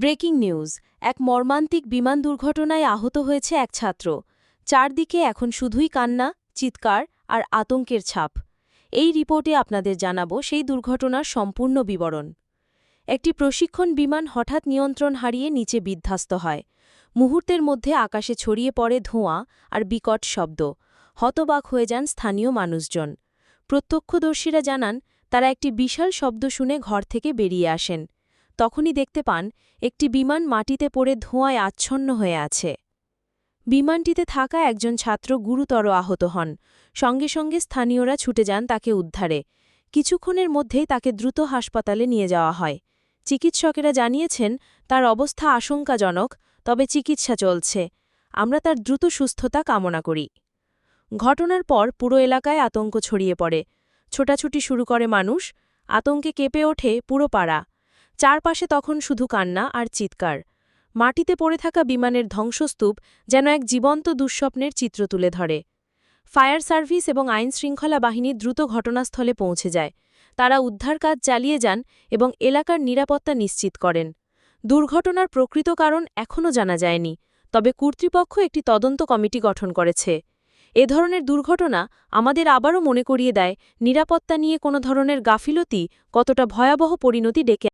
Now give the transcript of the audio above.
Breaking news, এক মর্মান্তিক বিমান দুর্ঘটনায় আহত হয়েছে এক ছাত্র। চারদিকে এখন শুধুই কান্না, চিৎকার আর আতঙ্কের ছাপ। এই রিপোর্টে আপনাদের জানাব সেই দুর্ঘটনার সম্পূর্ণ বিবরণ। একটি প্রশিক্ষণ বিমান হঠাৎ নিয়ন্ত্রণ হারিয়ে নিচে বিধ্বস্ত হয়। মুহূর্তের মধ্যে আকাশে ছড়িয়ে পড়ে ধোঁয়া আর বিকট শব্দ। হতবাক হয়ে যান স্থানীয় মানুষজন। প্রত্যক্ষদর্শীরা জানান, তারা একটি বিশাল শব্দ শুনে ঘর থেকে বেরিয়ে আসেন। তখনই দেখতে পান, একটি বিমান মাটিতে পড়ে ধোঁয়ায় আচ্ছন্ন হয়ে আছে। বিমানটিতে থাকা একজন ছাত্র গুরুতর আহত হন। সঙ্গে সঙ্গে স্থানীয়রা ছুটে যান তাকে উদ্ধারে। কিছুক্ষণের মধ্যেই তাকে দ্রুত হাসপাতালে নিয়ে যাওয়া হয়। চিকিৎসকেরা জানিয়েছেন, তার অবস্থা আশঙ্কাজনক, তবে চিকিৎসা চলছে। আমরা তার দ্রুত সুস্থতা কামনা করি। ঘটনার পর পুরো এলাকায় আতঙ্ক ছড়িয়ে পড়ে। ছোটাছুটি শুরু করে মানুষ। আতঙ্কে কেঁপে ওঠে পুরো পাড়া। চারপাশে তখন শুধু কান্না আর চিৎকার। মাটিতে পড়ে থাকা বিমানের ধ্বংসস্তূপ যেন এক জীবন্ত দুঃস্বপ্নের চিত্র তুলে ধরে। ফায়ার সার্ভিস এবং আইনশৃঙ্খলা বাহিনী দ্রুত ঘটনাস্থলে পৌঁছে যায়। তারা উদ্ধার কাজ চালিয়ে যান এবং এলাকার নিরাপত্তা নিশ্চিত করেন। দুর্ঘটনার প্রকৃত কারণ এখনও জানা যায়নি, তবে কর্তৃপক্ষ একটি তদন্ত কমিটি গঠন করেছে। এ ধরনের দুর্ঘটনা আমাদের আবারও মনে করিয়ে দেয়, নিরাপত্তা নিয়ে কোনো ধরনের গাফিলতি কতটা ভয়াবহ পরিণতি ডেকে